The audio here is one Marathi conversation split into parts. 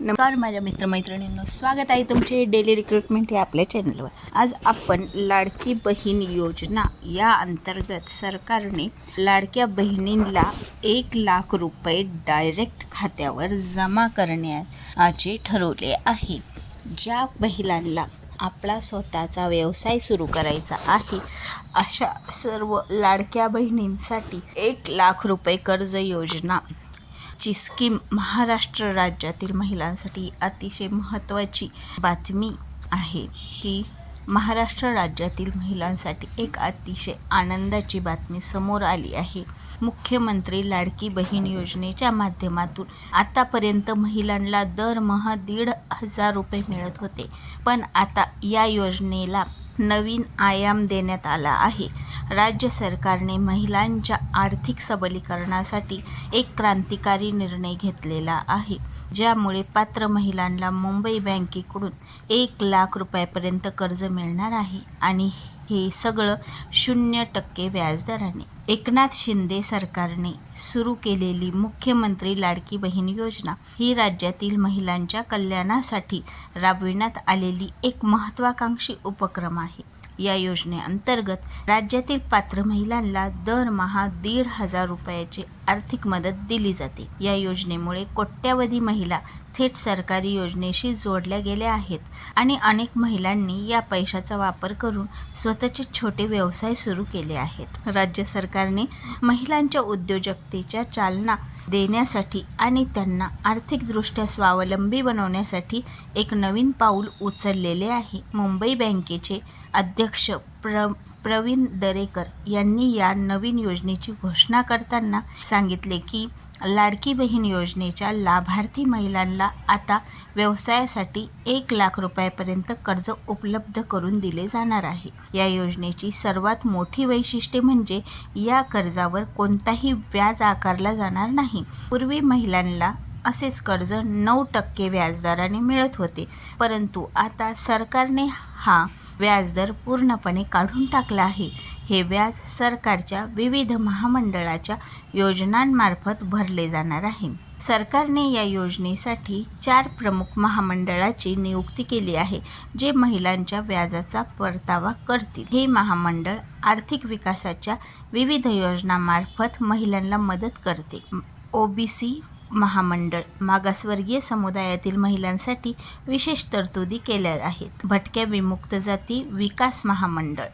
नमस्कार माझ्या मित्रमैत्रिणींनो. स्वागत आहे तुमचे डेली रिक्रुटमेंट हे आपल्या चॅनलवर आज आपण लाडकी बहीण योजना या अंतर्गत सरकारने लाडक्या बहिणींना एक लाख रुपये डायरेक्ट खात्यावर जमा करण्याचे ठरवले आहे. ज्या महिलांना आपला स्वतःचा व्यवसाय सुरू करायचा आहे अशा सर्व लाडक्या बहिणींसाठी एक लाख रुपये कर्ज योजना ची स्कीम महाराष्ट्र राज्यातील महिलांसाठी अतिशय महत्त्वाची बातमी आहे. की महाराष्ट्र राज्यातील महिलांसाठी एक अतिशय आनंदाची बातमी समोर आली आहे. मुख्यमंत्री लाडकी बहीण योजनेच्या माध्यमातून आतापर्यंत महिलांना दरमहा दीड हजार रुपये मिळत होते. पण आता या योजनेला नवीन आयाम देण्यात आला आहे. राज्य सरकारने महिलांच्या आर्थिक सबलीकरणासाठी एक क्रांतिकारी निर्णय घेतलेला आहे ज्यामुळे पात्र महिलांना मुंबई बँकेकडून एक लाख रुपयापर्यंत कर्ज मिळणार आहे आणि हे सगळं शून्य टक्के व्याजदराने. एकनाथ शिंदे सरकारने सुरू केलेली मुख्यमंत्री लाडकी बहीण योजना ही राज्यातील महिलांच्या कल्याणासाठी राबविण्यात आलेली एक महत्त्वाकांक्षी उपक्रम आहे. या योजनेअंतर्गत राज्यातील पात्र महिलांना दरमहा दीड हजार रुपयाची आर्थिक मदत दिली जाते. या योजनेमुळे कोट्यावधी महिला थेट सरकारी योजनेशी जोडल्या गेल्या आहेत आणि अनेक महिलांनी या पैशाचा वापर करून स्वतःचे छोटे व्यवसाय सुरू केले आहेत. राज्य सरकारने महिलांच्या उद्योजकतेच्या चालना देण्यासाठी आणि त्यांना आर्थिकदृष्ट्या स्वावलंबी बनवण्यासाठी एक नवीन पाऊल उचललेले आहे. मुंबई बँकेचे अध्यक्ष प्र प्रवीण दरेकर यांनी या नवीन योजनेची घोषणा करताना सांगितले की लाडकी बहीण योजनेच्या लाभार्थी महिलांना आता व्यवसायासाठी एक लाख रुपयापर्यंत कर्ज उपलब्ध करून दिले जाणार आहे. या योजनेची सर्वात मोठी वैशिष्ट्ये म्हणजे या कर्जावर कोणताही व्याज आकारला जाणार नाही. पूर्वी महिलांना असेच कर्ज नऊ टक्के व्याजदराने मिळत होते. परंतु आता सरकारने हा व्याजदर पूर्णपणे काढून टाकला आहे. हे व्याज सरकारच्या विविध महामंडळाच्या योजनांमार्फत भरले जाणार आहे. सरकारने या योजनेसाठी चार प्रमुख महामंडळाची नियुक्ती केली आहे जे महिलांच्या व्याजाचा परतावा करतील. हे महामंडळ आर्थिक विकासाच्या विविध योजनांमार्फत महिलांना मदत करते. ओबीसी महामंडळ मागासवर्गीय समुदायातील महिलांसाठी विशेष तरतुदी केल्या आहेत. भटक्या विमुक्त जाती विकास महामंडळ.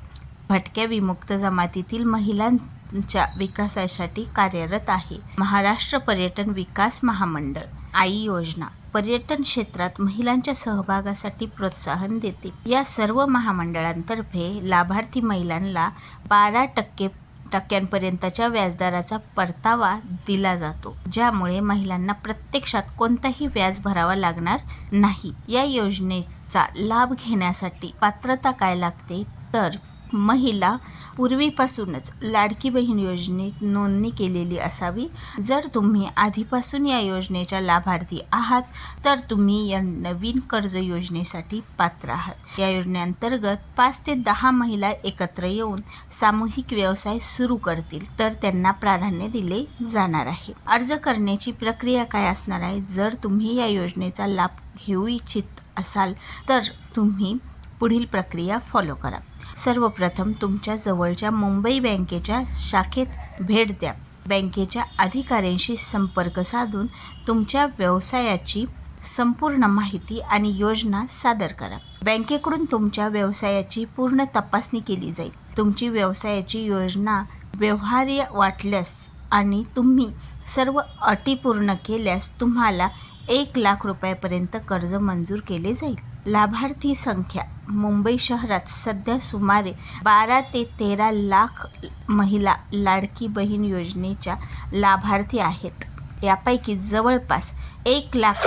भटक्या विमुक्त जमातीतील महिलां च्या विकासासाठी कार्यरत आहे. महाराष्ट्र पर्यटन विकास महामंडळ आई योजना पर्यटन क्षेत्रात महिलांच्या सहभागासाठी प्रोत्साहन देते. या सर्व महामंडळांतर्फे लाभार्थी महिलांना बारा टक्के टक्क्यांपर्यंतच्या व्याजदराचा परतावा दिला जातो. ज्यामुळे महिलांना प्रत्यक्षात कोणताही व्याज भरावा लागणार नाही. या योजनेचा लाभ घेण्यासाठी पात्रता काय लागते? तर महिला पूर्वीपासूनच लाडकी बहीण योजनेत नोंदणी केलेली असावी. जर तुम्ही आधीपासून या योजनेच्या लाभार्थी आहात तर तुम्ही या नवीन कर्ज योजनेसाठी पात्र आहात. या योजनेअंतर्गत पाच ते दहा महिला एकत्र येऊन सामूहिक व्यवसाय सुरू करतील तर त्यांना प्राधान्य दिले जाणार आहे. अर्ज करण्याची प्रक्रिया काय असणार आहे? जर तुम्ही या योजनेचा लाभ घेऊ इच्छित असाल तर तुम्ही पुढील प्रक्रिया फॉलो करा. सर्वप्रथम तुमच्या जवळच्या मुंबई बँकेच्या शाखेत भेट द्या. बँकेच्या अधिकाऱ्यांशी संपर्क साधून तुमच्या व्यवसायाची संपूर्ण माहिती आणि योजना सादर करा. बँकेकडून तुमच्या व्यवसायाची पूर्ण तपासणी केली जाईल. तुमची व्यवसायाची योजना व्यवहार्य वाटल्यास आणि तुम्ही सर्व अटी पूर्ण केल्यास तुम्हाला एक लाख रुपयापर्यंत कर्ज मंजूर केले जाईल. लाभार्थी संख्या. मुंबई शहरात सध्या सुमारे बारा ते तेरा लाख महिला लाडकी बहीण योजनेच्या लाभार्थी आहेत. यापैकी जवळपास एक लाख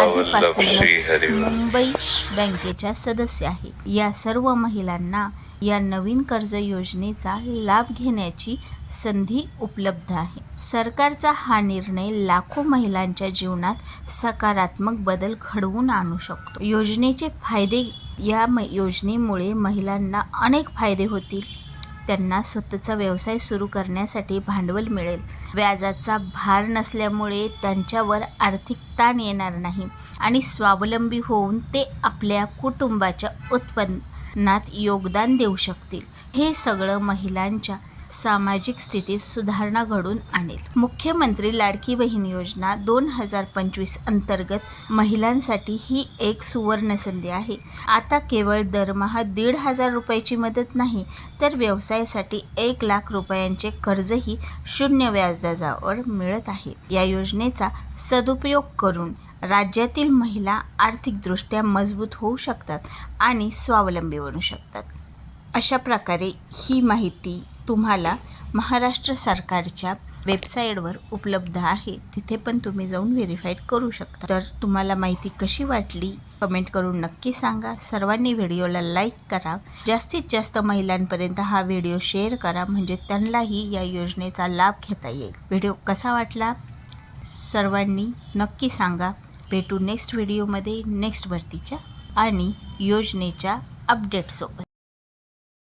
आधीपासूनच मुंबई बँकेच्या सदस्य आहे. या सर्व महिलांना या नवीन कर्ज योजनेचा लाभ घेण्याची संधी उपलब्ध आहे. सरकारचा हा निर्णय लाखो महिलांच्या जीवनात सकारात्मक बदल घडवून आणू शकतो. योजनेचे फायदे या म योजनेमुळे महिलांना अनेक फायदे होतील. त्यांना स्वतःचा व्यवसाय सुरू करण्यासाठी भांडवल मिळेल. व्याजाचा भार नसल्यामुळे त्यांच्यावर आर्थिक ताण येणार नाही आणि स्वावलंबी होऊन ते आपल्या कुटुंबाच्या उत्पन्न उत्पन्नात योगदान देऊ शकतील. हे सगळं महिलांच्या सामाजिक स्थितीत सुधारणा घडून आणेल. मुख्यमंत्री लाडकी बहीण योजना दोन हजार पंचवीस अंतर्गत महिलांसाठी ही एक सुवर्ण संधी आहे. आता केवळ दरमहा दीड हजार रुपयाची मदत नाही तर व्यवसायासाठी एक लाख रुपयांचे कर्जही शून्य व्याजदरावर मिळत आहे. या योजनेचा सदुपयोग करून राज्यातील महिला आर्थिकदृष्ट्या मजबूत होऊ शकतात आणि स्वावलंबी बनू शकतात. अशा प्रकारे ही माहिती तुम्हाला महाराष्ट्र सरकारच्या वेबसाईटवर उपलब्ध आहे. तिथे पण तुम्ही जाऊन व्हेरीफाईड करू शकता. तर तुम्हाला माहिती कशी वाटली कमेंट करून नक्की सांगा. सर्वांनी व्हिडिओला लाईक करा. जास्तीत जास्त महिलांपर्यंत हा व्हिडिओ शेअर करा. म्हणजे त्यांनाही या योजनेचा लाभ घेता येईल. व्हिडिओ कसा वाटला सर्वांनी नक्की सांगा. भेटू नेक्स्ट व्हिडिओमध्ये नेक्स्ट भरतीच्या आणि योजनेच्या अपडेटसोबत